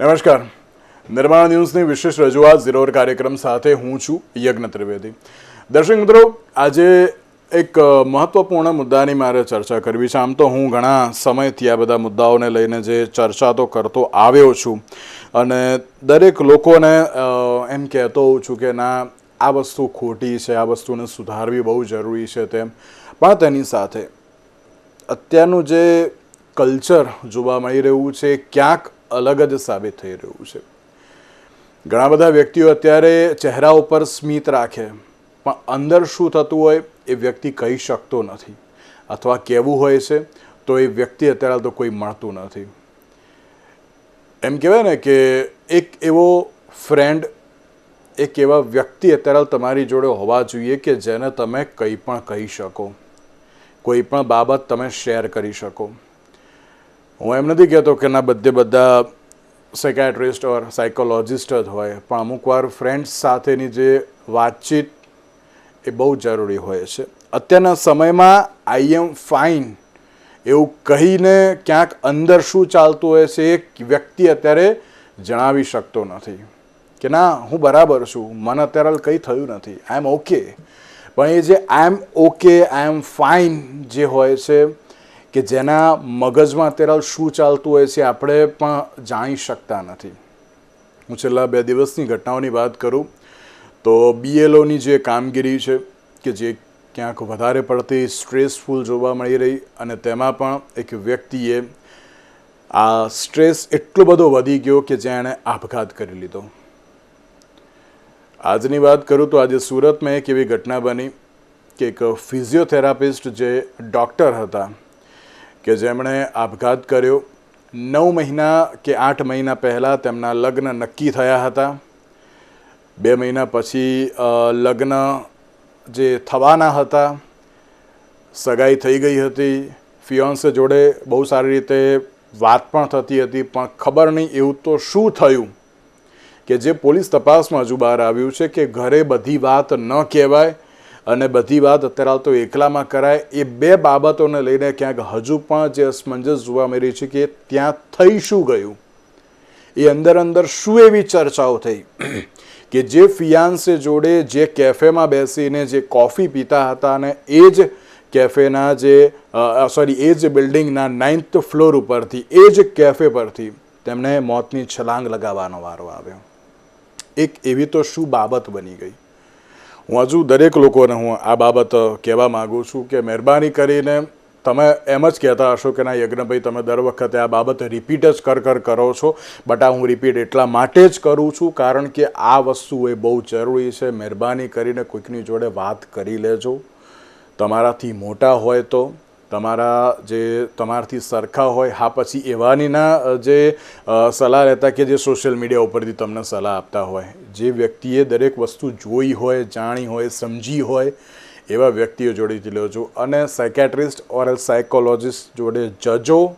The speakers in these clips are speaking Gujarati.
નમસ્કાર. નિર્માણ ન્યૂઝની વિશેષ રજૂઆત ઝીરોર કાર્યક્રમ સાથે હું છું યજ્ઞ ત્રિવેદી. દર્શક મિત્રો, આજે એક મહત્વપૂર્ણ મુદ્દાની મારે ચર્ચા કરવી છે. આમ તો હું ઘણા સમયથી આ બધા મુદ્દાઓને લઈને જે ચર્ચા તો કરતો આવ્યો છું અને દરેક લોકોને એમ કહેતો હોઉં છું કે ના, આ વસ્તુ ખોટી છે, આ વસ્તુને સુધારવી બહુ જરૂરી છે તેમ. પણ તેની સાથે અત્યારનું જે કલ્ચર જોવા મળી રહ્યું છે, ક્યાંક અલગ જ સાબિત થઈ રહ્યું છે. ઘણા બધા વ્યક્તિઓ અત્યારે ચહેરા ઉપર સ્મિત રાખે, પણ અંદર શું થતું હોય એ વ્યક્તિ કહી શકતો નથી અથવા કહેવું હોય છે તો એ વ્યક્તિ અત્યારે તો કોઈ મળતું નથી. એમ કહેવાય ને કે એક એવો ફ્રેન્ડ એક એવા વ્યક્તિ અત્યારે તમારી જોડે હોવા જોઈએ કે જેને તમે કંઈ પણ કહી શકો, કોઈ પણ બાબત તમે શેર કરી શકો. હું એમ નથી કહેતો કે ના બધે બધા સેકેટ્રિસ્ટ ઓર સાયકોલોજિસ્ટ જ હોય, પણ અમુક વાર ફ્રેન્ડ્સ સાથેની જે વાતચીત એ બહુ જરૂરી હોય છે. અત્યારના સમયમાં આઈ એમ ફાઇન એવું કહીને ક્યાંક અંદર શું ચાલતું હોય છે એ વ્યક્તિ અત્યારે જણાવી શકતો નથી. કે ના, હું બરાબર છું, મને અત્યારે કંઈ થયું નથી આઈ એમ ઓકે પણ એ જે આઈ એમ ઓકે આઈ એમ ફાઇન જે હોય છે કે જેના મગજમાં અત્યારે શું ચાલતું હોય છે, આપણે પણ જાણી શકતા નથી. હું છેલ્લા બે દિવસની ઘટનાઓની વાત કરું, તો બીએલઓની જે કામગીરી છે, કે જે ક્યાંક વધારે પડતી સ્ટ્રેસફુલ જોવા મળી રહી અને તેમાં પણ એક વ્યક્તિએ આ સ્ટ્રેસ એટલો બધો વધી ગયો કે જ્યાં એણે આપઘાત કરી લીધો. આજની વાત કરું તો આજે સુરતમાં એક એવી ઘટના બની કે એક ફિઝિયોથેરાપિસ્ટ જે ડૉક્ટર હતા કે જેમણે આપઘાત કર્યો. નવ મહિના કે આઠ મહિના પહેલાં તેમના લગ્ન નક્કી થયા હતા. બે મહિના પછી લગ્ન જે થવાના હતા, સગાઈ થઈ ગઈ હતી. ફિયોન્સ જોડે બહુ સારી રીતે વાત પણ થતી હતી, પણ ખબર નહીં એવું તો શું થયું? કે જે પોલીસ તપાસમાં હજુ બહાર આવ્યું છે કે ઘરે બધી વાત ન કહેવાય અને બધી વાત અત્યારે તો એકલામાં કરાય. એ બે બાબતોને લઈને ક્યાંક હજુ પણ જે અસમંજસ જોવા મળી છે કે ત્યાં થઈ શું ગયું? એ અંદર અંદર શું એવી ચર્ચાઓ થઈ? કે જે ફિયાન્સે જોડે જે કેફેમાં બેસીને જે કોફી પીતા હતા અને એ જ કેફેના જે સોરી, એ જ બિલ્ડિંગના નાઇન્થ ફ્લોર ઉપરથી, એ જ કેફે પરથી તેમને મોતની છલાંગ લગાવવાનો વારો આવ્યો. એક એવી તો શું બાબત બની ગઈ? હું હજુ દરેક લોકોને હું આ બાબત કહેવા માગું છું કે મહેરબાની કરીને તમે એમ જ કહેતા હશો કે ના યજ્ઞભાઈ, તમે દર વખતે આ બાબત રિપીટ જ કર કર, કરો છો. બટ આ હું રિપીટ એટલા માટે જ કરું છું કારણ કે આ વસ્તુ એ બહુ જરૂરી છે. મહેરબાની કરીને કોઈકની જોડે વાત કરી લેજો. તમારાથી મોટા હોય તો, તમારા જે, તમારાથી સરખા હોય, હા પછી એવાની ના જે સલાહ રહેતા કે જે સોશિયલ મીડિયા ઉપરથી તમને સલાહ આપતા હોય જે વ્યક્તિએ દરેક વસ્તુ જોઈ હોય, જાણી હોય, સમજી હોય, એવા વ્યક્તિઓ જોડેથી લેજો અને સાયકેટ્રિસ્ટ ઓર સાયકોલોજિસ્ટ જોડે જજો.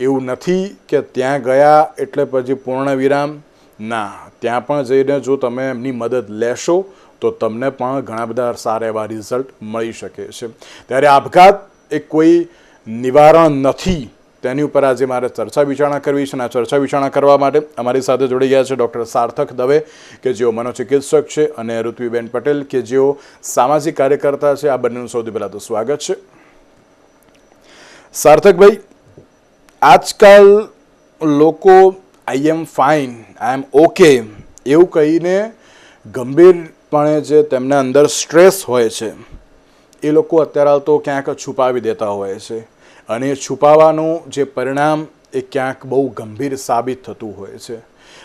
એવું નથી કે ત્યાં ગયા એટલે પછી પૂર્ણ વિરામ. ના, ત્યાં પણ જઈને જો તમે એમની મદદ લેશો, તો તમને પણ ઘણા બધા સારા એવા રિઝલ્ટ મળી શકે છે. ત્યારે આપઘાત એ કોઈ નિવારણ નથી. તેની ઉપર આજે મારે ચર્ચા વિચારણા કરવી છે અને આ ચર્ચા વિચારણા કરવા માટે અમારી સાથે જોડી ગયા છે ડૉક્ટર સાર્થક દવે, કે જેઓ મનોચિકિત્સક છે, અને ઋત્વીબેન પટેલ, કે જેઓ સામાજિક કાર્યકર્તા છે. આ બંનેનું સૌથી પહેલાં તો સ્વાગત છે. સાર્થકભાઈ, આજકાલ લોકો આઈ am fine I M okay એવું કહીને ગંભીરપણે જે તેમના અંદર સ્ટ્રેસ હોય છે એ લોકો અત્યારે તો ક્યાંક છુપાવી દેતા હોય છે. અને એ છુપાવાનું જે પરિણામ એ ક્યાંક બહુ ગંભીર સાબિત થતું હોય છે.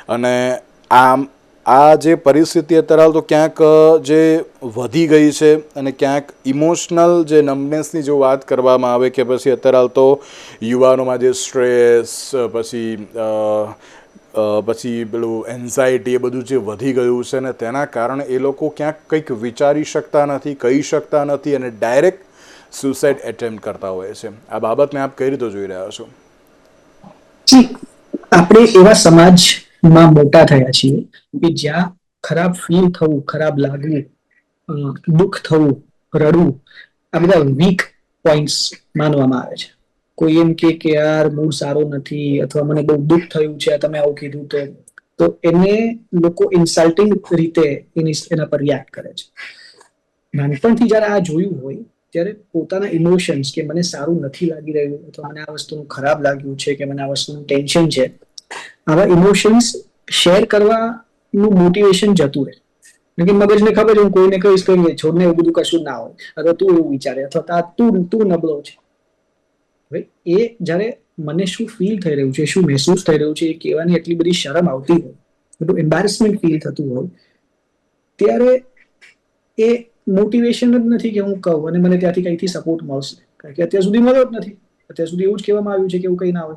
અને આમ, આ જે પરિસ્થિતિ અત્યારે તો ક્યાંક જે વધી ગઈ છે અને ક્યાંક ઇમોશનલ જે નમનેસની જો વાત કરવામાં આવે કે પછી અત્યારે તો યુવાનોમાં જે સ્ટ્રેસ પછી પછી પેલું એન્ઝાયટી એ બધું જે વધી ગયું છે ને તેના કારણે એ લોકો ક્યાંક કંઈક વિચારી શકતા નથી, કહી શકતા નથી અને ડાયરેક્ટ સુસાઇડ એટેમ્પ કરતા હોય છે. આ બાબતને આપ કઈ રીતે જોઈ રહ્યા છો? આપણે એવા સમાજમાં મોટા થયા છીએ કે જ્યાં ખરાબ ફીલ થવું, ખરાબ લાગવું દુઃખ થવું, રડવું, આ બધા વીક પોઈન્ટ્સ માનવામાં આવે છે. કોઈ એમ કે કે યાર મૂડ સારો નથી અથવા મને બહુ દુઃખ થયું છે તમે આવું કીધું તો. તો એને લોકો ઇન્સલ્ટિંગ રીતે એની પર રિએક્ટ કરે છે. નાનપણથી જ્યારે આ જોયું હોય, ત્યારે પોતાના ઇમોશન્સ કે મને સારું નથી લાગી રહ્યું અથવા મને આ વસ્તુનું ખરાબ લાગ્યું છે કે મને આ વસ્તુનું ટેન્શન છે, આવા ઇમોશન્સ શેર કરવાનું મોટિવેશન જતું રહે. કે મગજને ખબર હું કોઈને કહીશ કે છોડને એવું બધું કશું ના હોય. અથવા તું એવું વિચારે. અથવા તું તું નબળો છે. હવે એ જ્યારે મને શું ફીલ થઈ રહ્યું છે, શું મહેસૂસ થઈ રહ્યું છે, એ કહેવાની એટલી બધી શરમ આવતી હોય એટલું એમ્બારેસમેન્ટ ફીલ થતું હોય, ત્યારે એ મોટિવેશન જ નથી કે હું કહું અને મને ત્યાંથી કંઈથી સપોર્ટ મળશે. કારણ કે અત્યાર સુધી મળ્યો જ નથી. અત્યાર સુધી એવું જ કહેવામાં આવ્યું છે કે એવું કંઈ ના હોય.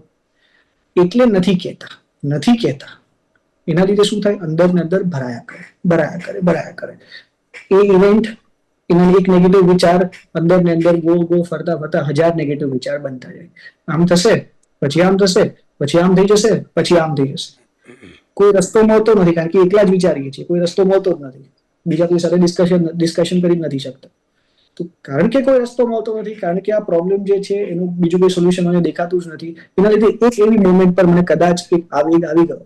એટલે નથી કહેતા. નથી કહેતા. એના લીધે શું થાય? અંદર ને અંદર ભરાયા કરે. ભરાયા કરે ભરાયા કરે. એ ઇવેન્ટ એના એક નેગેટિવ વિચાર અંદર ને અંદર ગો ગો, ફરતા ફરતા હજાર નેગેટિવ વિચાર બનતા જાય. આમ થશે, પછી આમ થશે, પછી આમ થઈ જશે, પછી આમ થઈ જશે. કોઈ રસ્તો મળતો નથી, કારણ કે એકલા જ વિચારીએ છીએ, કોઈ રસ્તો મળતો જ નથી. બીજા કોઈ સાથે ડિસ્કશન ડિસ્કશન કરી નથી શકતા. તો કારણ કે કોઈ રસ્તો મળતો નથી, કારણ કે આ પ્રોબ્લેમ જે છે, એનું બીજું કોઈ સોલ્યુશન મને દેખાતું જ નથી. એના લીધે એક એવી મોમેન્ટ પર મને કદાચ એક આવેગ આવી ગયો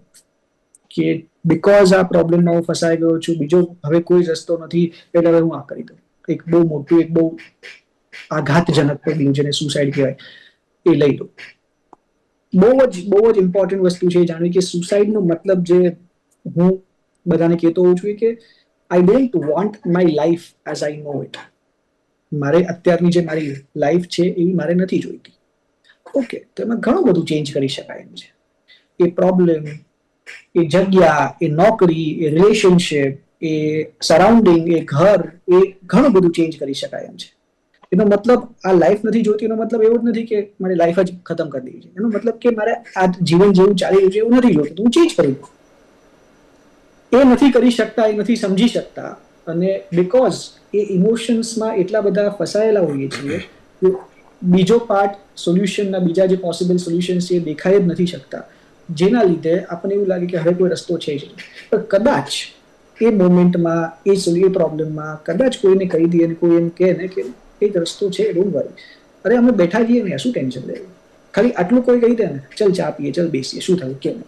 કે બિકોઝ આ પ્રોબ્લેમમાં હું ફસાઈ ગયો છું, બીજો હવે કોઈ રસ્તો નથી, એટલે હવે હું આ કરી દઉં. એક બહુ મોટું, એક બહુ આઘાતજનક પગલું જેને સુસાઇડ કહેવાય, એ લઈ લો. બહુ જ બહુ જ ઇમ્પોર્ટન્ટ વસ્તુ છે જાણવી કે સુસાઇડનો મતલબ જે હું બધાને કહેતો હોઉં છું કે I don't want my life as I know it મારે અત્યારની જે મારી લાઈફ છે એવી મારે નથી જોઈતી. ઓકે તો એમાં ઘણું બધું ચેન્જ કરી શકાય એમ છે. એ પ્રોબ્લેમ એ જગ્યા, એ નોકરી, એ રિલેશનશિપ એ સરાઉન્ડિંગ એ ઘર, એ ઘણું બધું ચેન્જ કરી શકાય એમ છે. એનો મતલબ આ લાઈફ નથી જોતી, એનો મતલબ એવો જ નથી કે મારે લાઈફ જ ખતમ કરી દેવી છે એનો મતલબ કે મારે આ જીવન જેવું ચાલી રહ્યું છે, એવું નથી જોતું. હું ચેન્જ કરી એ નથી કરી શકતા, એ નથી સમજી શકતા. અને બિકોઝ એ ઇમોશન્સમાં એટલા બધા ફસાયેલા હોઈએ છીએ બીજો પાર્ટ સોલ્યુશનના બીજા જે પોસિબલ સોલ્યુશન્સ છે એ દેખાઈ જ નથી શકતા. જેના લીધે આપણને એવું લાગે કે હવે કોઈ રસ્તો છે જ કદાચ એ મોમેન્ટમાં, એ એ પ્રોબ્લેમમાં કદાચ કોઈને કહી દઈએ ને કોઈ એમ કહે ને કે એક રસ્તો છે, ડોન્ટ વરી. અરે અમે બેઠા છીએ ને, શું ટેન્શન લેવું ખાલી આટલું કોઈ કહી દે ને, ચલ ચા પીએ, ચલ બેસીએ, શું થયું, કેમ?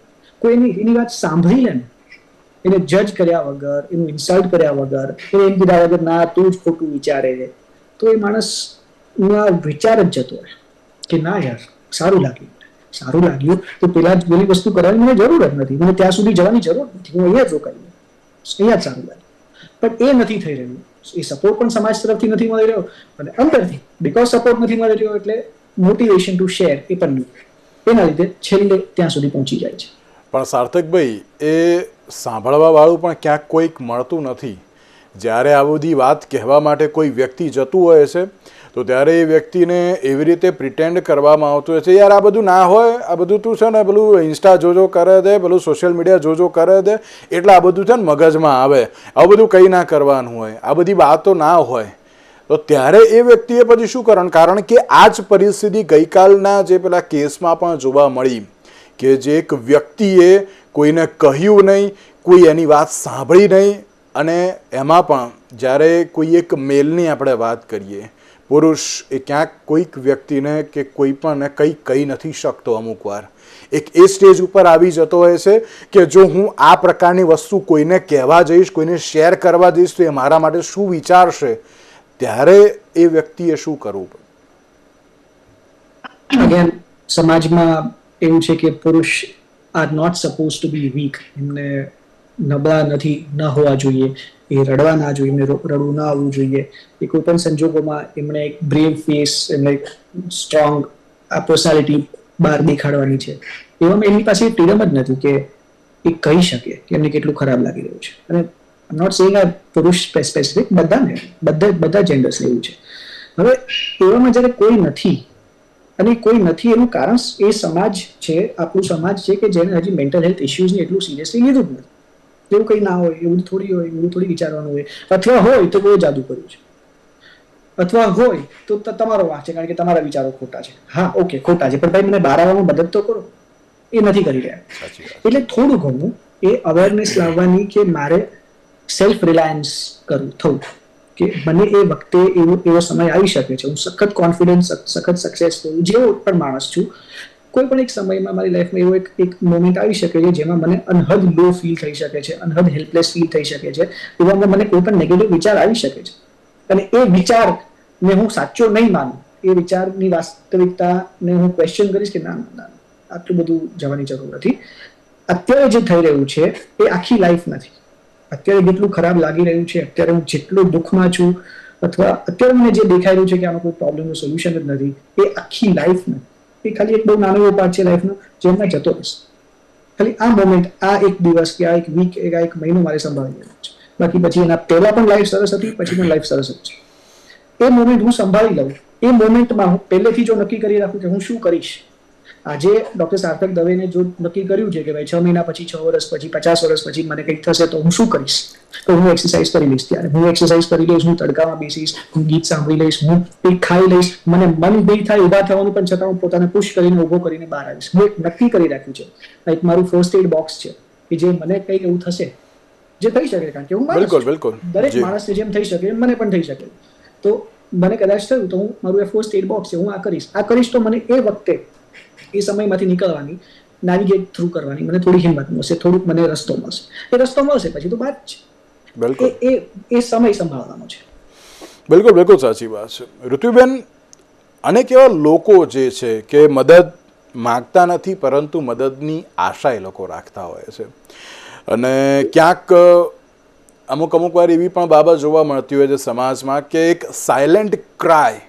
કોઈ એની એની વાત સાંભળી લે ને, એને જજ કર્યા વગર, એનું ઇન્સલ્ટ કર્યા વગર, એને એમ કીધા વગર, ના, તું જ ખોટું વિચારે. છે તો એ માણસ વિચાર જ જતો રહે કે, ના યાર, સારું લાગ્યું. સારું લાગ્યું. તો પેલા જ પેલી વસ્તુ કરવાની મને જરૂર જ નથી. મને ત્યાં સુધી જવાની જરૂર નથી. હું અહીંયા જ રોકાઈ અહીંયા સારું લાગ્યું પણ એ નથી થઈ રહ્યું. એ સપોર્ટ પણ સમાજ તરફથી નથી મળી રહ્યો અને અંદરથી બિકોઝ સપોર્ટ નથી મળી રહ્યો એટલે મોટિવેશન ટુ શેર એ પણ એના લીધે છેલ્લે ત્યાં સુધી પહોંચી જાય છે. પણ સાર્થકભાઈ, એ સાંભળવા વાળું પણ ક્યાંક કોઈક મળતું નથી. જ્યારે આ બધી વાત કહેવા માટે કોઈ વ્યક્તિ જતું હોય છે તો ત્યારે એ વ્યક્તિને એવી રીતે પ્રિટેન્ડ કરવામાં આવતું હોય છે યાર આ બધું ના હોય, આ બધું તું છે ને પેલું ઇન્સ્ટા જોજો, કરે દે, પેલું સોશિયલ મીડિયા જોજો, કરે દે, એટલે આ બધું છે ને મગજમાં આવે, આવું બધું કંઈ ના કરવાનું હોય, આ બધી વાતો ના હોય. તો ત્યારે એ વ્યક્તિએ પછી શું કરવાનું? કારણ કે આ જ પરિસ્થિતિ ગઈકાલના જે પેલા કેસમાં પણ જોવા મળી કે જે એક વ્યક્તિએ કોઈને કહ્યું નહીં, કોઈ એની વાત સાંભળી નહીં, અને એમાં પણ જ્યારે કોઈ એક મેલની આપણે વાત કરીએ પુરુષ એ ક્યાંક કોઈક વ્યક્તિને કે કોઈ પણ કંઈ કહી નથી શકતો અમુક વાર. એક એ સ્ટેજ ઉપર આવી જતો હોય છે કે જો હું આ પ્રકારની વસ્તુ કોઈને કહેવા જઈશ, કોઈને શેર કરવા જઈશ, તો એ મારા માટે શું વિચારશે? ત્યારે એ વ્યક્તિએ શું કરવું અગેન સમાજમાં એવું છે કે પુરુષ are not suppose to be weak એમને નબળા નથી, ન હોવા જોઈએ. એ રડવા ના જોઈએ, એમને રડવું ના આવવું જોઈએ. એ કોઈ પણ સંજોગોમાં એમણે એક બ્રેવ ફેસ એમને સ્ટ્રોંગ આ પર્સનાલિટી બહાર દેખાડવાની છે. એવામાં એમની પાસે ફ્રીડમ જ નથી કે એ કહી શકે કે એમને કેટલું ખરાબ લાગી રહ્યું છે. અને નોટ સેઇંગ આ પુરુષ સ્પેસિફિક બધાને, બધા બધા જેન્ડર્સ એવું છે. હવે એવામાં જ્યારે કોઈ નથી, અને કોઈ નથી એનું કારણ એ સમાજ છે, આપણું સમાજ છે કે જેને હજી મેન્ટલ હેલ્થ ઇશ્યુઝને એટલું સિરિયસલી લીધું જ નથી. એવું કંઈ ના હોય એવું થોડી હોય એવું થોડી વિચારવાનું હોય. અથવા હોય તો બહુ જાદુ કર્યું છે. અથવા હોય તો તમારો વાંક છે કારણ કે તમારા વિચારો ખોટા છે. હા ઓકે ખોટા છે. પણ ભાઈ મને બહાર આવવામાં મદદ તો કરો. એ નથી કરી રહ્યા. એટલે થોડું ઘણું એ અવેરનેસ લાવવાની કે મારે સેલ્ફ રિલાયન્સ કરવું થવું. કે મને એ વખતે એવો એવો સમય આવી શકે છે. હું સખત કોન્ફિડન્સ સખત સક્સેસફુલ જેવો પણ માણસ છું કોઈ પણ એક સમયમાં મારી લાઈફમાં એવો એક એક મોમેન્ટ આવી શકે છે જેમાં મને અનહદ લો ફીલ થઈ શકે છે અનહદ હેલ્પલેસ ફીલ થઈ શકે છે એવામાં મને કોઈ પણ નેગેટિવ વિચાર આવી શકે છે. અને એ વિચારને હું સાચો નહીં માનું. એ વિચારની વાસ્તવિકતાને હું ક્વેશ્ચન કરીશ કે ના ના, આટલું બધું જવાની જરૂર નથી. અત્યારે જે થઈ રહ્યું છે એ આખી લાઈફ નથી. અત્યારે જેટલું ખરાબ લાગી રહ્યું છે અત્યારે હું જેટલું દુઃખમાં છું અથવા અત્યારે મને જે દેખાઈ રહ્યું છે કે આમાં કોઈ પ્રોબ્લેમનું સોલ્યુશન જ નથી એ આખી લાઈફ નથી. એ ખાલી એક બહુ નાનો એવો પાર્ટ છે લાઈફનો જે હમણાં જતો રહેશે. ખાલી આ મોમેન્ટ આ એક દિવસ કે આ એક વીક કે આ એક મહિનો મારે સંભાળી લેવાનો છે. બાકી પછી એના પહેલા પણ લાઈફ સરસ હતી, પછી પણ લાઈફ સરસ છે. એ મોમેન્ટ હું સંભાળી લઉં. એ મોમેન્ટમાં હું પહેલેથી જો નક્કી કરી રાખું કે હું શું કરીશ આજે ડોક્ટર સાર્થક દવેને જો નક્કી કર્યું છે કે ભાઈ છ મહિના પછી છ વર્ષ પછી પચાસ વર્ષ પછી મને કંઈક થશે તો હું શું કરીશ? તો હું એક્સરસાઇઝ કરી લઈશ ત્યારે. હું એક્સરસાઇઝ કરી લઈશ હું તડકામાં બેસીશ હું ગીત સાંભળી લઈશ હું કંઈક ખાઈ લઈશ. મને મન બે થાય ઊભા થવાનું પણ છતાં હું પોતાને પુશ કરીને ઊભો કરીને બહાર આવીશ. હું એક નક્કી કરી રાખ્યું છે. એક મારું ફર્સ્ટ એડ બોક્સ છે કે જે મને કંઈક એવું થશે જે થઈ શકે. કારણ કે હું બિલકુલ. બિલકલ. દરેક માણસને જેમ થઈ શકે એમ મને પણ થઈ શકે. તો મને કદાચ થયું તો હું મારું એ ફર્સ્ટ એડ બોક્સ છે હું આ કરીશ. આ કરીશ તો મને એ વખતે એ સમયમાંથી નીકળવાની નેવિગેટ થ્રુ કરવાની મને થોડી હિંમત મળશે થોડુંક મને રસ્તો મળશે. એ રસ્તો મળશે પછી તો વાત છે. બિલકુલ. એ એ સમય સંભાળવાનો છે. બિલકુલ બિલકુલ સાચી વાત છે. ઋતુબેન અનેક એવા લોકો જે છે કે મદદ માગતા નથી પરંતુ મદદની આશા એ લોકો રાખતા હોય છે. અને ક્યાંક અમુક અમુક વાર એવી પણ બાબત જોવા મળતી હોય છે સમાજમાં કે એક સાયલેન્ટ ક્રાય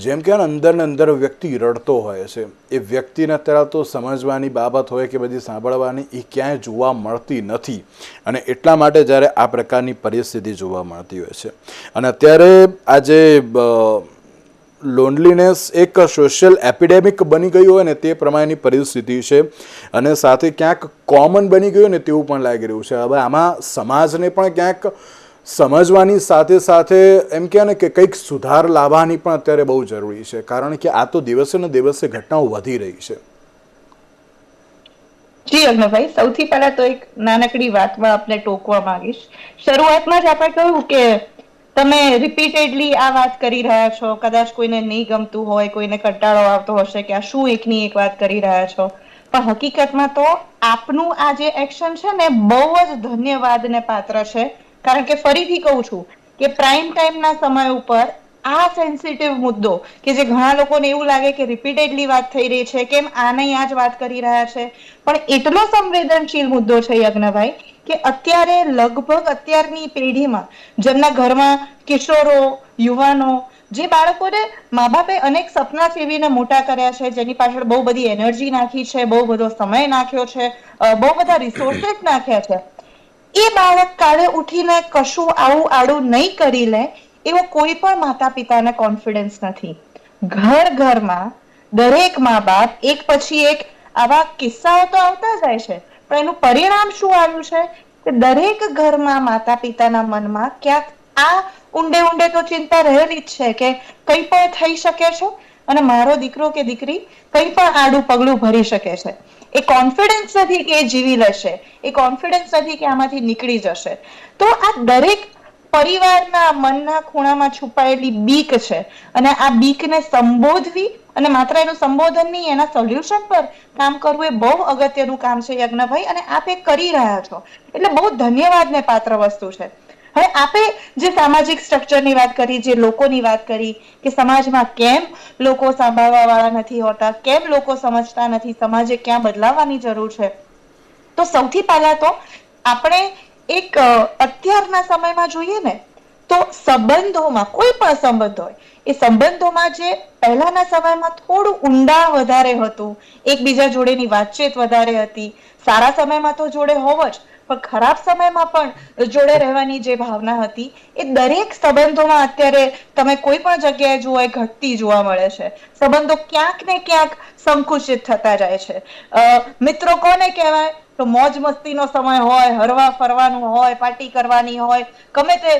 જેમ કે અંદર ને અંદર વ્યક્તિ રડતો હોય છે. એ વ્યક્તિને અત્યારે તો સમજવાની બાબત હોય કે બધી સાંભળવાની એ ક્યાંય જોવા મળતી નથી. અને એટલા માટે જ્યારે આ પ્રકારની પરિસ્થિતિ જોવા મળતી હોય છે. અને અત્યારે આજે લોનલીનેસ એક સોશિયલ એપિડેમિક બની ગયું હોય ને તે પ્રમાણેની પરિસ્થિતિ છે. અને સાથે ક્યાંક કોમન બની ગયું ને તેવું પણ લાગી રહ્યું છે. હવે આમાં સમાજને પણ ક્યાંક સમજવાની સાથે સાથે એમ કહે ને કે કંઈક સુધાર લાવવાની પણ અત્યારે બહુ જરૂરી છે. કારણ કે આ તો દિવસે ને દિવસે ઘટનાઓ વધી રહી છે. જી અગ્નભાઈ સૌથી પહેલા તો એક નાનકડી વાતમાં આપણે ટોકવા માંગીશ. શરૂઆતમાં જ આપણે કહ્યું કે તમે રિપીટેડલી આ વાત કરી રહ્યા છો. કદાચ કોઈને નહીં ગમતું હોય, કોઈને કંટાળો આવતો હશે કે આ શું એકની એક વાત કરી રહ્યા છો. પણ હકીકતમાં તો આપનું આ જે એક્શન છે ને બહુ જ ધન્યવાદને પાત્ર છે. કારણ કે ફરીથી કહું છું કે પ્રાઇમ ટાઈમના સમય ઉપર આ સેન્સિટિવ મુદ્દો કે જે ઘણા લોકોને એવું લાગે કે રિપીટેડલી વાત થઈ રહી છે, કેમ આને આ જ વાત કરી રહ્યા છે, પણ એટલો સંવેદનશીલ મુદ્દો છે યજ્ઞભાઈ કે અત્યારે લગભગ અત્યારની પેઢીમાં જેમના ઘરમાં કિશોરો, યુવાનો જે બાળકોને મા બાપે અનેક સપના સેવીને મોટા કર્યા છે, જેની પાછળ બહુ બધી એનર્જી નાખી છે, બહુ બધો સમય નાખ્યો છે બહુ બધા રિસોર્સિસ નાખ્યા છે એ બાળક કાલે ઉઠીને કશું આવું આડું નહીં કરી લે, એવો કોઈ પણ માતા પિતાને કોન્ફિડન્સ નથી. ઘર ઘરમાં દરેક મા બાપ એક પછી એક આવા કિસ્સાઓ તો આવતા જાય છે, પણ એનું પરિણામ શું આવ્યું છે? કે દરેક ઘરમાં માતા પિતાના મનમાં ક્યાંક આ ઊંડે ઊંડે તો ચિંતા રહેલી જ છે કે કંઈ પણ થઈ શકે છે, અને મારો દીકરો કે દીકરી કંઈ પણ આડું પગલું ભરી શકે છે. એ કોન્ફિડન્સ નથી કે એ જીવી લેશે. એ કોન્ફિડન્સ નથી કે આમાંથી નીકળી જશે. તો આ દરેક પરિવારના મનના ખૂણામાં છુપાયેલી બીક છે અને આ બીકને સંબોધવી અને માત્ર એનું સંબોધન નહીં, એના સોલ્યુશન પર કામ કરવું એ બહુ અગત્યનું કામ છે યજ્ઞભાઈ અને આપ એ કરી રહ્યા છો. એટલે બહુ ધન્યવાદને પાત્ર વસ્તુ છે. હવે આપે જે સામાજિક સ્ટ્રક્ચરની વાત કરી, જે લોકોની વાત કરી, કે સમાજમાં કેમ લોકો સાંભળવા વાળા નથી હોતા, કેમ લોકો સમજતા નથી, સમાજે ક્યાં બદલાવાની જરૂર છે? તો સૌથી પહેલા તો આપણે એક અત્યારના સમયમાં જોઈએ ને, તો સંબંધોમાં, કોઈ પણ સંબંધ હોય, એ સંબંધોમાં જે પહેલાના સમયમાં થોડું ઊંડા વધારે હતું, એકબીજા જોડેની વાતચીત વધારે હતી, સારા સમયમાં તો જોડે હોવ જ પણ ખરાબ સમયમાં પણ જોડે રહેવાની જે ભાવના હતી, એ દરેક સંબંધોમાં અત્યારે તમે કોઈ પણ જગ્યાએ જુઓ એ ઘટતી જોવા મળે છે. સંબંધો ક્યાંક ને ક્યાંક સંકુચિત થતા જાય છે. મિત્રો કોને કહેવાય? તો મોજ મસ્તીનો સમય હોય, હરવા ફરવાનું હોય, પાર્ટી કરવાની હોય, ગમે તે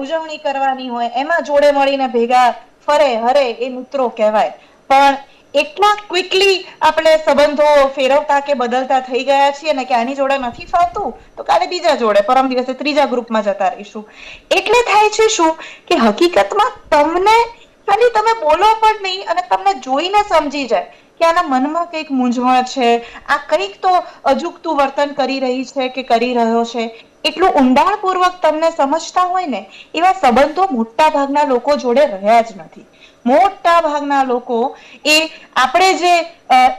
ઉજવણી કરવાની હોય, એમાં જોડે મળીને ભેગા ફરે, હરે એ મિત્રો કહેવાય. પણ એટલા ક્વિકલી આપણે સંબંધો ફેરવતા કે બદલતા થઈ ગયા છીએ ને કે આની જોડે નથી ફાવતું, તો કાલે બીજા જોડે, પરમ દિવસે ત્રીજા ગ્રુપમાં જતા રહીશું. એટલે થાય છે શું કે હકીકતમાં તમને, ખાલી તમે બોલો પણ નહીં અને તમને જોઈને સમજી જાય કે આના મનમાં કંઈક મૂંઝવણ છે, આ કંઈક તો અજુકતું વર્તન કરી રહી છે કે કરી રહ્યો છે. એટલું ઊંડાણપૂર્વક તમને સમજતા હોય ને, એવા સંબંધો મોટા ભાગના લોકો જોડે રહ્યા જ નથી. મોટા ભાગના લોકો એ આપણે જે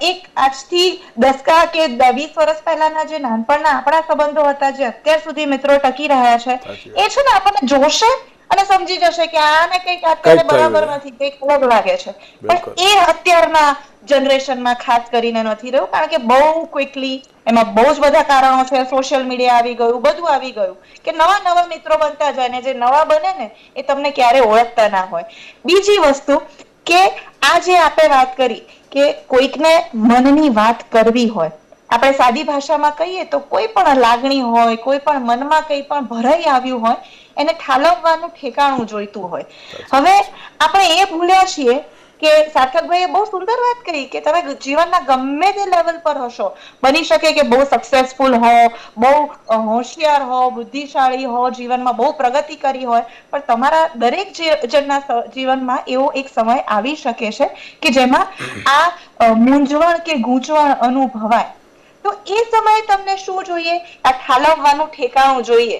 એક આજથી દસકા કે વીસ વર્ષ પહેલાના જે નાનપણના આપણા સંબંધો હતા જે અત્યાર સુધી મિત્રો ટકી રહ્યા છે એ છે ને આપણને જોશે અને સમજી જશે કે આને કંઈક અત્યારે બરાબર નથી કંઈક અલગ લાગે છે. પણ એ અત્યારના જનરેશનમાં ખાસ કરીને નથી રહ્યું કારણ કે બહુ ક્વિકલી એમાં બહુ જ બધા કારણો છે. સોશિયલ મીડિયા આવી ગયું બધું આવી ગયું કે નવા નવા મિત્રો બનતા જાય ને જે નવા બને ને એ તમને ક્યારે ઓળખતા ના હોય. બીજી વસ્તુ કે આ જે આપણે વાત કરી કે કોઈકને મનની વાત કરવી હોય આપણે સાદી ભાષામાં કહીએ તો કોઈ પણ લાગણી હોય કોઈ પણ મનમાં કંઈ પણ ભરાઈ આવ્યું હોય એને ઠાલવવાનું ઠેકાણું જોઈતું હોય. હવે આપણે એ ભૂલ્યા છીએ કે સાર્થકભાઈએ બહુ સુંદર વાત કરી કે તમે જીવનના ગમે તે લેવલ પર હશો બની શકે કે બહુ સક્સેસફુલ હો બહુ હોશિયાર હો બુદ્ધિશાળી હો જીવનમાં બહુ પ્રગતિ કરી હોય પણ તમારા દરેક જણના જીવનમાં એવો એક સમય આવી શકે છે કે જેમાં આ મૂંઝવણ કે ગૂંચવણ અનુભવાય. તો એ સમયે તમને શું જોઈએ? આ ઠાલવવાનું ઠેકાણું જોઈએ.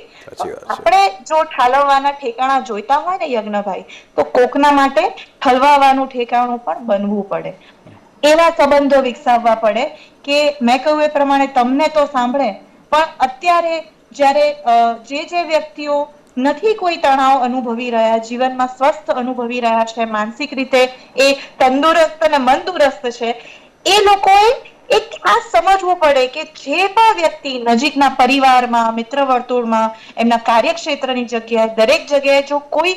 આપણે જો ઠાલવવાના ઠેકાણા જોઈતા હોય ને યજ્ઞભાઈ તો કોકના માટે ઠલવાવાનું ઠેકાણું પણ બનવું પડે. એવા સંબંધો વિકસાવવા પડે કે મેં કહ્યું એ પ્રમાણે તમને તો સાંભળે પણ અત્યારે જ્યારે જે જે વ્યક્તિઓ નથી કોઈ તણાવ અનુભવી રહ્યા જીવનમાં સ્વસ્થ અનુભવી રહ્યા છે માનસિક રીતે એ તંદુરસ્ત અને મંદુરસ્ત છે એ લોકોએ એક ખાસ સમજવું પડે કે જે પણ વ્યક્તિ નજીકના પરિવારમાં મિત્ર વર્તુળમાં એમના કાર્યક્ષેત્રની જગ્યાએ, દરેક જગ્યાએ જો કોઈ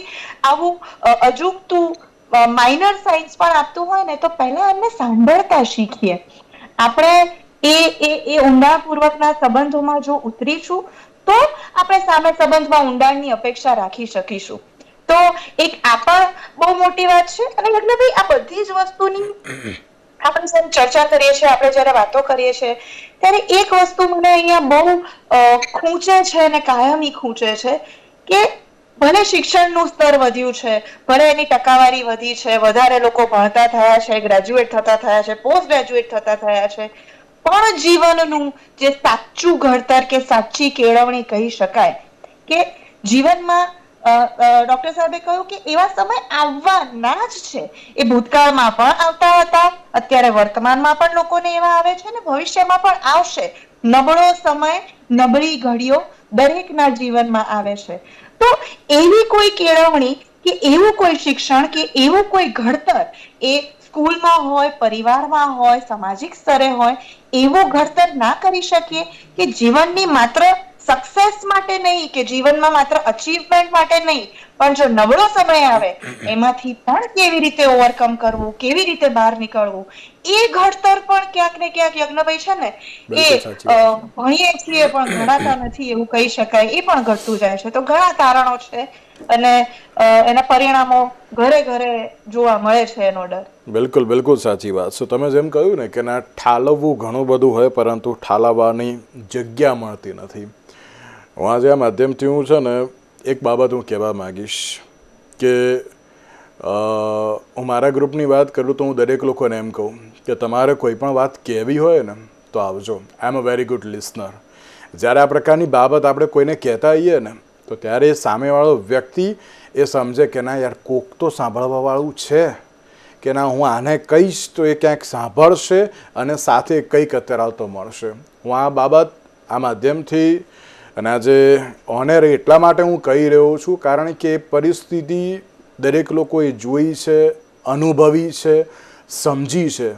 આવું અજુગતું માઇનર સાઇન્સ પણ આપતું હોય ને, તો પહેલા એમને સાંભળતા શીખીએ. આપણે એ એ એ ઊંડાણપૂર્વકના સંબંધોમાં જો ઉતરીશું, તો આપણે સામે સંબંધમાં ઊંડાણની અપેક્ષા રાખી શકીશું. તો એક આ પણ બહુ મોટી વાત છે, અને એટલે ભાઈ આ બધી જ વસ્તુની આપણે જ્યારે ચર્ચા કરીએ છીએ, આપણે જ્યારે વાતો કરીએ છીએ, ત્યારે એક વસ્તુ મને અહીંયા બહુ ખૂંચે છે અને કાયમી ખૂંચે છે કે ભલે શિક્ષણનું સ્તર વધ્યું છે, ભલે એની ટકાવારી વધી છે, વધારે લોકો ભણતા થયા છે ગ્રેજ્યુએટ થતા થયા છે પોસ્ટ ગ્રેજ્યુએટ થતા થયા છે, પણ જીવનનું જે સાચું ઘડતર કે સાચી કેળવણી કહી શકાય કે જીવનમાં ડોક્ટર સાહેબે કહ્યું કે એવા સમય આવવાના જ છે. એ ભૂતકાળમાં પણ આવતા હતા અત્યારે વર્તમાનમાં પણ લોકોને એવા આવે છે ને, ભવિષ્યમાં પણ આવશે. નબળો સમય, નબળી ઘડીઓ દરેકના જીવનમાં આવે છે. તો એવી કોઈ કેળવણી કે એવું કોઈ શિક્ષણ કે એવું કોઈ ઘડતર એ સ્કૂલમાં હોય, પરિવારમાં હોય, સામાજિક સ્તરે હોય, એવું ઘડતર ના કરી શકીએ કે જીવનની માત્ર સક્સેસ માટે નહીં કે જીવનમાં માત્ર અચીવમેન્ટ માટે નહીં પણ જો નબળો સમય આવે એમાંથી પણ કેવી રીતે ઓવરકમ કરવું કેવી રીતે બહાર નીકળવું એ ઘડતર પણ ક્યાંક ને ક્યાંક યજ્ઞભાઈ છે ને એ ભણીએ છીએ પણ ઘણાતા નથી એવું કહી શકાય એ પણ ઘટતું જાય છે. તો ઘણા કારણો છે અને એના પરિણામો ઘરે ઘરે જોવા મળે છે એનો ડર. બિલકુલ બિલકુલ સાચી વાત. સો તમે જેમ કહ્યું ને કે ના ઠાલવવું ઘણું બધું હોય પરંતુ ઠાલવવાની જગ્યા મળતી નથી. હું આજે આ માધ્યમથી હું છે ને એક બાબત હું કહેવા માગીશ કે હું મારા ગ્રુપની વાત કરું તો હું દરેક લોકોને એમ કહું કે તમારે કોઈ પણ વાત કહેવી હોય ને, તો આવજો. I am a very good listener જ્યારે આ પ્રકારની બાબત આપણે કોઈને કહેતા આવીએ ને, તો ત્યારે એ સામેવાળો વ્યક્તિ એ સમજે કે ના યાર, કોક તો સાંભળવાવાળું છે. કે ના, હું આને કહીશ તો એ ક્યાંક સાંભળશે અને સાથે કંઈક અત્યારે તો મળશે. હું આ બાબત આ માધ્યમથી અને આજે ઓનેર એટલા માટે હું કહી રહ્યો છું, કારણ કે પરિસ્થિતિ દરેક લોકોએ જોઈ છે, અનુભવી છે, સમજી છે,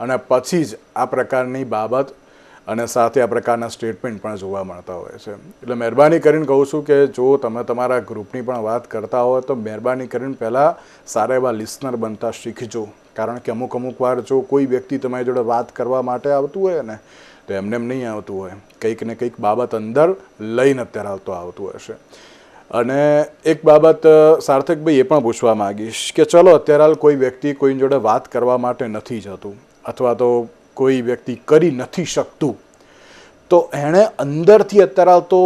અને પછી જ આ પ્રકારની બાબત અને સાથે આ પ્રકારના સ્ટેટમેન્ટ પણ જોવા મળતા હોય છે. એટલે મહેરબાની કરીને કહું છું કે જો તમે તમારા ગ્રુપની પણ વાત કરતા હોય તો મહેરબાની કરીને પહેલાં સારા એવા લિસનર બનતા શીખજો. કારણ કે અમુક અમુક વાર જો કોઈ વ્યક્તિ તમારી જોડે વાત કરવા માટે આવતું હોય ને, તો એમને એમ નહીં આવતું હોય. કંઈક ને કંઈક બાબત અંદર લઈને અત્યારે આવતો આવતું હશે. અને એક બાબત સાર્થકભાઈ, એ પણ પૂછવા માંગીશ કે ચલો, અત્યારે હાલ કોઈ વ્યક્તિ કોઈની જોડે વાત કરવા માટે નથી જતું, અથવા તો કોઈ વ્યક્તિ કરી નથી શકતું, તો એણે અંદરથી અત્યારે તો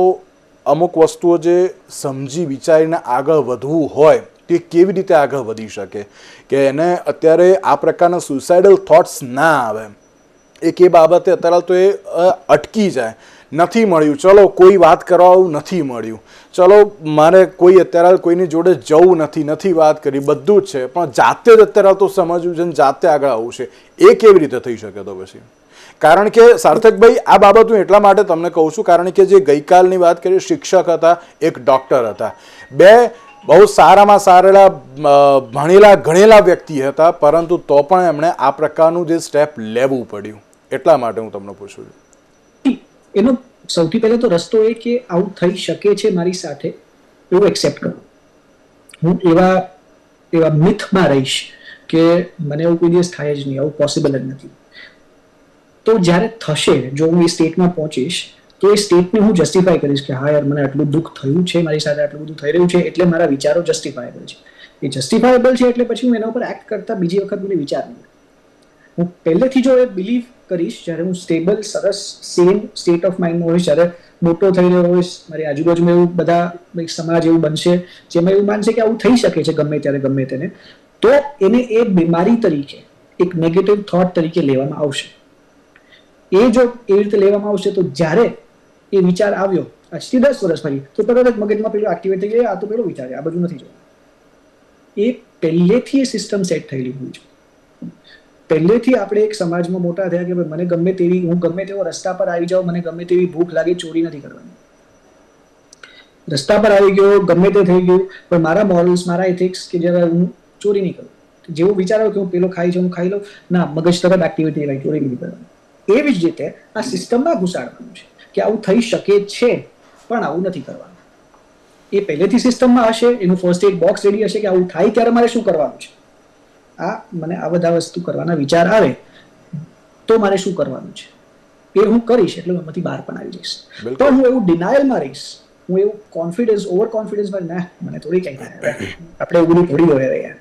અમુક વસ્તુઓ જે સમજી વિચારીને આગળ વધવું હોય તે કેવી રીતે આગળ વધી શકે? કે એને અત્યારે આ પ્રકારના સુસાઇડલ થોટ્સ ના આવે. એક એ બાબતે અત્યારે તો એ અટકી જાય. નથી મળ્યું. ચલો, કોઈ વાત કરવાનું નથી મળ્યું. ચલો, મારે કોઈ અત્યારે કોઈની જોડે જવું નથી નથી વાત કરી, બધું જ છે. પણ જાતે જ અત્યારે તો સમજવું છે જાતે આગળ આવવું છે. એ કેવી રીતે થઈ શકે તો પછી? કારણ કે સાર્થકભાઈ, આ બાબત હું એટલા માટે તમને કહું છું. કારણ કે જે ગઈકાલની વાત કરીએ, શિક્ષક હતા, એક ડૉક્ટર હતા. બે બહુ સારામાં સારેલા ભણેલા, ગણેલા વ્યક્તિ હતા, પરંતુ તો પણ એમણે આ પ્રકારનું જે સ્ટેપ લેવું પડ્યું. એટલા માટે હું તમને પૂછું છું. એનો સૌથી પહેલા તો રસ્તો એ કે આવું થઈ શકે છે મારી સાથે, એવું એક્સેપ્ટ કરો. હું એવા એવા મિથમાં રહીશ કે મને એવું કોઈ દિવસ થાય જ નહીં, આવું પોસિબલ જ નથી. તો જ્યારે થશે, જો હું એ સ્ટેટમાં પહોંચીશ તો એ સ્ટેટને હું જસ્ટિફાય કરીશ કે હા યાર, મને આટલું દુઃખ થયું છે, મારી સાથે આટલું બધું થઈ રહ્યું છે, એટલે મારા વિચારો જસ્ટિફાયેબલ છે. એ જસ્ટિફાયેબલ છે એટલે પછી હું એના ઉપર એક્ટ કરતા બીજી વખત મને વિચાર નહીં હું પહેલેથી જો એ બિલીવ કરીશ, જ્યારે હું સ્ટેબલ સરસ સેમ સ્ટેટ ઓફ માઇન્ડમાં હોઈશ, જ્યારે મોટો થઈ રહ્યો હોઈશ, મારી આજુબાજુમાં એવું બધા સમાજ એવું બનશે, જેમાં એવું માનશે કે આવું થઈ શકે છે, ગમે ત્યારે, ગમે તેને, તો એને એ બીમારી તરીકે, એક નેગેટિવ થોટ તરીકે લેવામાં આવશે. એ જો એવી રીતે લેવામાં આવશે, તો જ્યારે એ વિચાર આવ્યો. આજથી દસ વર્ષ પછી તો તરત જ મગજમાં પેલું એક્ટિવેટ થઈ જાય. આ તો પેલો વિચાર આ બધું નથી જોવાનું. એ પહેલેથી એ સિસ્ટમ સેટ થયેલી હોય છે. પહેલેથી આપણે એક સમાજમાં મોટા થયા કે ભાઈ, મને ગમે તેવી, હું ગમે તેવો રસ્તા પર આવી જાઉં, મને ગમે તેવી ભૂખ લાગે, ચોરી નથી કરવાની. રસ્તા પર આવી ગયો, ગમે તે થઈ ગયું, પણ મારા મોરલ્સ મારા એથિક્સ કે જ્યારે હું ચોરી નહીં કરું. જેવો વિચાર કે હું પેલો ખાઈ જાઉં ખાઈ લઉં, ના, મગજ તરત એક્ટિવિટી ચોરી નહીં કરવાની. એવી જ રીતે આ સિસ્ટમમાં ઘુસાડવાનું છે. કે આવું થઈ શકે છે પણ આવું નથી કરવાનું. એ પહેલેથી સિસ્ટમમાં હશે એનું ફર્સ્ટ એડ બોક્સ રેડી હશે કે આવું થાય ત્યારે મારે શું કરવાનું છે? આ મને આ બધા વસ્તુ કરવાના વિચાર આવે તો મારે શું કરવાનું છે? એ હું કરીશ એટલે હું એમાંથી બહાર પણ આવી જઈશ. તો હું એવું ડિનાયલમાં રહીશ હું એવું કોન્ફિડન્સ ઓવર કોન્ફિડન્સમાં ના મને થોડી કઈ આપણે એવું બધું થોડી હોય યાર.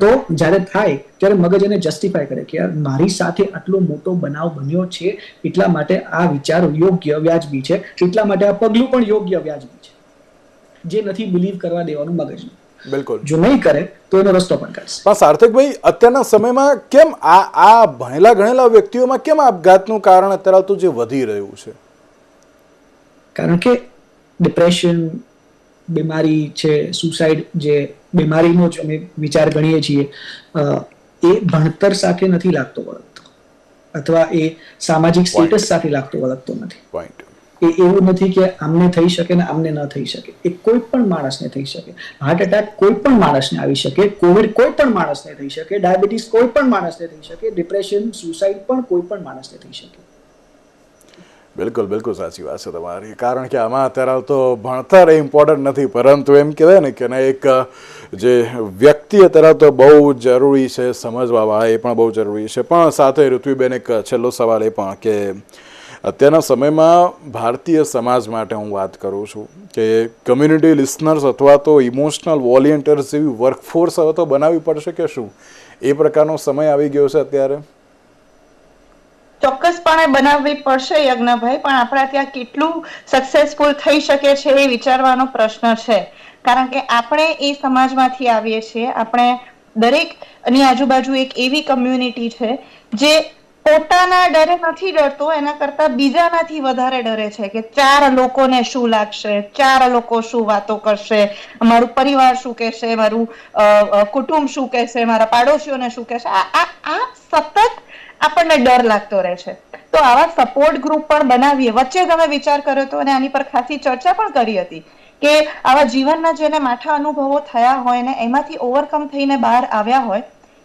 તો જ્યારે થાય ત્યારે મગજ એને જસ્ટિફાય કરે કે યાર મારી સાથે આટલો મોટો બનાવ બન્યો છે એટલા માટે આ વિચાર યોગ્ય વ્યાજબી છે એટલા માટે આ પગલું પણ યોગ્ય વ્યાજબી છે. જે નથી બિલીવ કરવા દેવાનું મગજને. બિલકુલ. જો નહીં કરે તો એનો રસ્તો પણ કાઢશે. પણ સાર્થકભાઈ અત્યારના સમયમાં કેમ આ આ ભણેલા ગણેલા વ્યક્તિઓમાં કેમ આપઘાતનું કારણ અત્યારે તો જે વધી રહ્યું છે? કારણ કે ડિપ્રેશન બીમારી છે સુસાઇડ જે બીમારીનો જ અમે વિચાર ગણીએ છીએ. એ ભણતર સાથે નથી લાગતો વળગતો. અથવા એ સામાજિક સ્ટેટસ સાથે લાગતો વળગતો નથી. એ એવું નથી કે આમને થઈ શકે ને આમને ન થઈ શકે. એ કોઈ પણ માણસને થઈ શકે. હાર્ટ એટેક કોઈ પણ માણસને આવી શકે. કોવિડ કોઈ પણ માણસને થઈ શકે. ડાયાબિટીસ કોઈ પણ માણસને થઈ શકે. ડિપ્રેશન સુસાઇડ પણ કોઈ પણ માણસને થઈ શકે. બિલકુલ બિલકુલ સાચી વાત છે તમારી. કારણ કે આમાં અત્યારે તો ભણતર એ ઇમ્પોર્ટન્ટ નથી. પરંતુ એમ કહેવાય ને કે એક જે વ્યક્તિ અત્યારે તો બહુ જરૂરી છે સમજવાવાળા એ પણ બહુ જરૂરી છે. પણ સાથે ઋત્વિબેન છેલ્લો સવાલ એ પણ કે અત્યારના સમયમાં ભારતીય સમાજ માટે હું વાત કરું છું કે કમ્યુનિટી લિસનર્સ અથવા તો ઇમોશનલ વોલિયન્ટર્સ જેવી વર્કફોર્સ હવે તો બનાવવી પડશે કે શું? એ પ્રકારનો સમય આવી ગયો છે અત્યારે? ચોક્કસપણે બનાવવી પડશે યજ્ઞભાઈ, પણ આપણા ત્યાં કેટલું સક્સેસફુલ થઈ શકે છે એ વિચારવાનો પ્રશ્ન છે. કારણ કે આપણે એ સમાજમાંથી આવીએ છીએ. આપણે દરેકની આજુબાજુ એક એવી કમ્યુનિટી છે જે પોતાના ડરે નથી ડરતો, એના કરતા બીજાનાથી વધારે ડરે છે કે ચાર લોકોને શું લાગશે, ચાર લોકો શું વાતો કરશે મારું પરિવાર શું કહેશે, મારું કુટુંબ શું કહેશે, મારા પાડોશીઓને શું કહેશે. આ આ સતત આપણને ડર લાગતો રહે છે. તો આવા સપોર્ટ ગ્રુપ પણ બનાવીએ. વચ્ચે તમે વિચાર કર્યો હતો અને આની પર ખાસી ચર્ચા પણ કરી હતી. કે આવા જીવનના જેને માઠા અનુભવો થયા હોય ને એમાંથી ઓવરકમ થઈને બહાર આવ્યા હોય,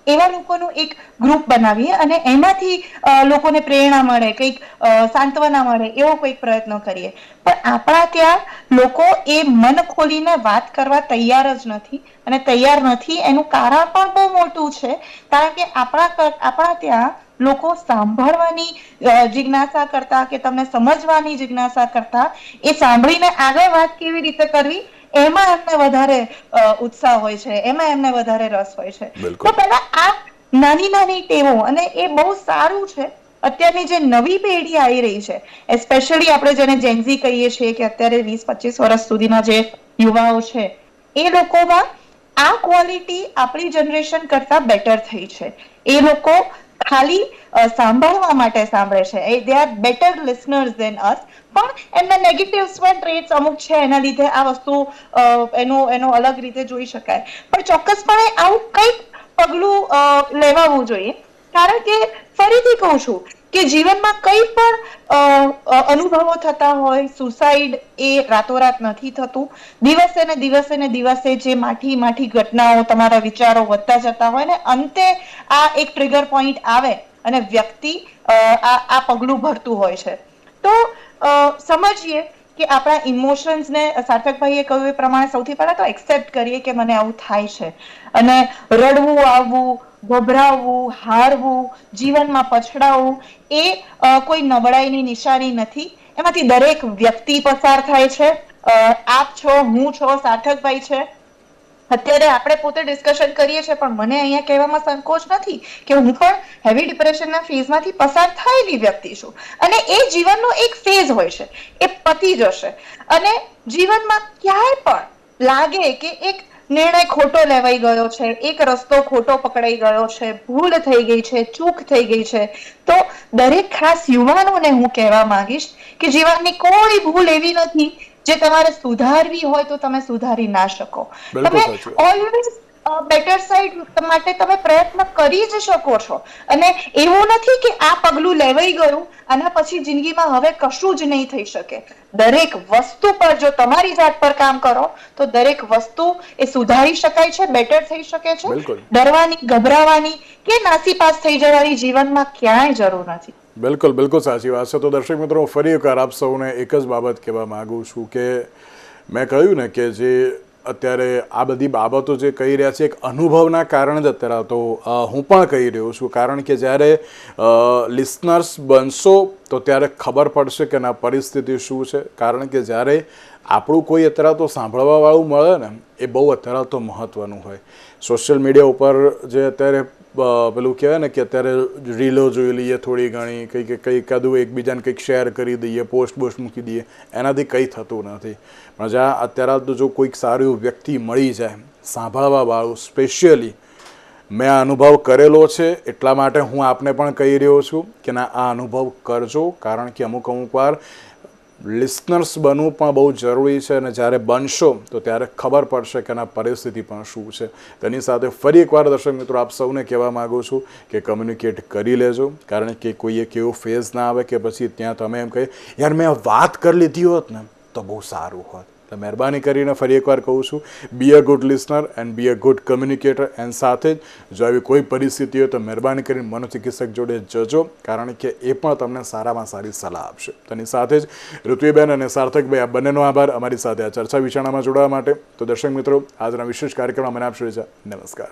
એવા લોકોનું એક ગ્રુપ બનાવીએ અને એમાંથી લોકોને પ્રેરણા મળે, કંઈક સાંત્વના મળે, એવો કોઈક પ્રયત્ન કરીએ. પણ આપણા ત્યાં લોકો એ મન ખોલીને વાત કરવા તૈયાર જ નથી અને તૈયાર નથી. એનું કારણ પણ બહુ મોટું છે. કારણ કે આપણા આપણા ત્યાં લોકો સાંભળવાની જિજ્ઞાસા કરતા કે તમને સમજવાની જિજ્ઞાસા કરતા એ સાંભળીને આગળ વાત કેવી રીતે કરવી એમાં એમને વધારે ઉત્સાહ હોય છે એમાં એમને વધારે રસ હોય છે. તો પહેલા આ નાની નાની ટેવો અને એ બહુ સારું છે અત્યારની જે નવી પેઢી આવી રહી છે એસ્પેશિયલી આપણે જેને જેન્ઝી કહીએ છીએ કે અત્યારે વીસ પચીસ વર્ષ સુધીના જે યુવાઓ છે એ લોકોમાં આ ક્વોલિટી આપણી જનરેશન કરતા બેટર થઈ છે. એ લોકો ખાલી સાંભળવા માટે સાંભળે છે. They are better listeners than us પણ એમના નેગેટિવ્સ પણ ટ્રેટ્સ અમુક છે, એના લીધે આ વસ્તુ એનો એનો અલગ રીતે જોઈ શકાય. પણ ચોક્કસપણે આવું કંઈક પગલું લેવાવું જોઈએ. કારણ કે ફરીથી કહું છું કે જીવનમાં કંઈ પણ અનુભવો થતા હોય સુસાઇડ એ રાતોરાત નથી થતું. દિવસે ને દિવસે ને દિવસે જે માઠી માઠી ઘટનાઓ તમારા વિચારો વધતા જતા હોય ને અંતે આ એક ટ્રિગર પોઈન્ટ આવે અને વ્યક્તિ આ આ પગલું ભરતું હોય છે. તો સમજીએ કે આપણા ઇમોશન્સને સાર્થકભાઈએ કહ્યું એ પ્રમાણે સૌથી પહેલા તો એક્સેપ્ટ કરીએ કે મને આવું થાય છે. અને રડવું, આવવું ગભરાવવું, હારવું, જીવનમાં પછડાવવું, એ કોઈ નબળાઈની નિશાની નથી. એમાંથી દરેક વ્યક્તિ પસાર થાય છે. આપ છો, હું છો, સાર્થકભાઈ છે. અત્યારે આપણે પોતે ડિસ્કશન કરીએ છીએ, પણ મને અહીંયા કહેવામાં સંકોચ નથી કે હું પણ હેવી ડિપ્રેશનના ફેઝમાંથી પસાર થયેલી વ્યક્તિ છું. અને એ જીવનનો એક ફેઝ હોય છે. એ પતી જશે. અને જીવનમાં ક્યાંય પણ લાગે કે એક નિર્ણય ખોટો લેવાઈ ગયો છે એક રસ્તો ખોટો પકડાઈ ગયો છે ભૂલ થઈ ગઈ છે ચૂક થઈ ગઈ છે. તો દરેક ખાસ યુવાનોને હું કહેવા માંગીશ કે જીવનની કોઈ ભૂલ એવી નથી જે તમારે સુધારવી હોય તો તમે સુધારી ના શકો. તમે ઓલવેઝ બેટર સાઈડ માટે તમે પ્રયત્ન કરી જ શકો છો. અને એવું નથી કે આ પગલું લેવાઈ ગયું અને પછી જિંદગીમાં હવે કશું જ નહીં થઈ શકે. દરેક વસ્તુ પર જો તમારી જાત પર કામ કરો તો દરેક વસ્તુ એ સુધારી શકાય છે બેટર થઈ શકે છે. ડરવાની ગભરાવાની કે નાસીપાસ થઈ જવાની જીવનમાં ક્યાંય જરૂર નથી. બિલકુલ બિલકુલ સાચી વાત છે. તો દર્શક મિત્રો ફરી એકવાર આપ સૌને એક જ બાબત કહેવા માગું છું કે મેં કહ્યું ને કે જે અત્યારે આ બધી બાબતો જે કહી રહ્યા છે, એક અનુભવના કારણે જ અત્યારે તો હું પણ કહી રહ્યો છું. કારણ કે જ્યારે લિસનર્સ બનશો તો ત્યારે ખબર પડશે કે ના પરિસ્થિતિ શું છે. કારણ કે જ્યારે આપણું કોઈ અત્યારે તો સાંભળવાવાળું મળે ને, એ બહુ અત્યારે તો મહત્ત્વનું હોય. સોશિયલ મીડિયા ઉપર જે અત્યારે પેલું કહેવાય ને કે અત્યારે રીલો જોઈ લઈએ થોડી ઘણી, કંઈક કંઈ કાદું એકબીજાને કંઈક શેર કરી દઈએ પોસ્ટ બોસ્ટ મૂકી દઈએ, એનાથી કંઈ થતું નથી. પણ જ્યાં અત્યારે તો જો કોઈક સારું વ્યક્તિ મળી જાય, સાંભળવાવાળું સ્પેશિયલી મેં આ અનુભવ કરેલો છે, એટલા માટે હું આપને પણ કહી રહ્યો છું કે ના, આ અનુભવ કરજો, કારણ કે અમુક અમુક વાર લિસનર્સ બનવું પણ બહુ જરૂરી છે અને જ્યારે બનશો, તો ત્યારે ખબર પડશે કે એના પરિસ્થિતિ પણ શું છે. તેની સાથે ફરી એકવાર દર્શક મિત્રો, આપ સૌને કહેવા માગું છું કે કમ્યુનિકેટ કરી લેજો. કારણ કે કોઈ એક એવો ફેઝ ના આવે કે પછી ત્યાં તમે એમ કહે, યાર, મેં વાત કરી લીધી હોત ને, તો બહુ સારું હોત. તો મહેરબાની કરીને ફરી એકવાર કહું છું be a good listener and be a good communicator and સાથે જ, જો આવી કોઈ પરિસ્થિતિ હોય તો મહેરબાની કરીને મનોચિકિત્સક જોડે જજો, કારણ કે એ પણ તમને સારામાં સારી સલાહ આપશે. તેની સાથે જ, ઋત્વીબેન અને સાર્થકભાઈ આ બંનેનો આભાર. અમારી સાથે આ ચર્ચા વિચારણામાં જોડાવા માટે. તો દર્શક મિત્રો, આજના વિશેષ કાર્યક્રમમાં મને આપશો રજા નમસ્કાર.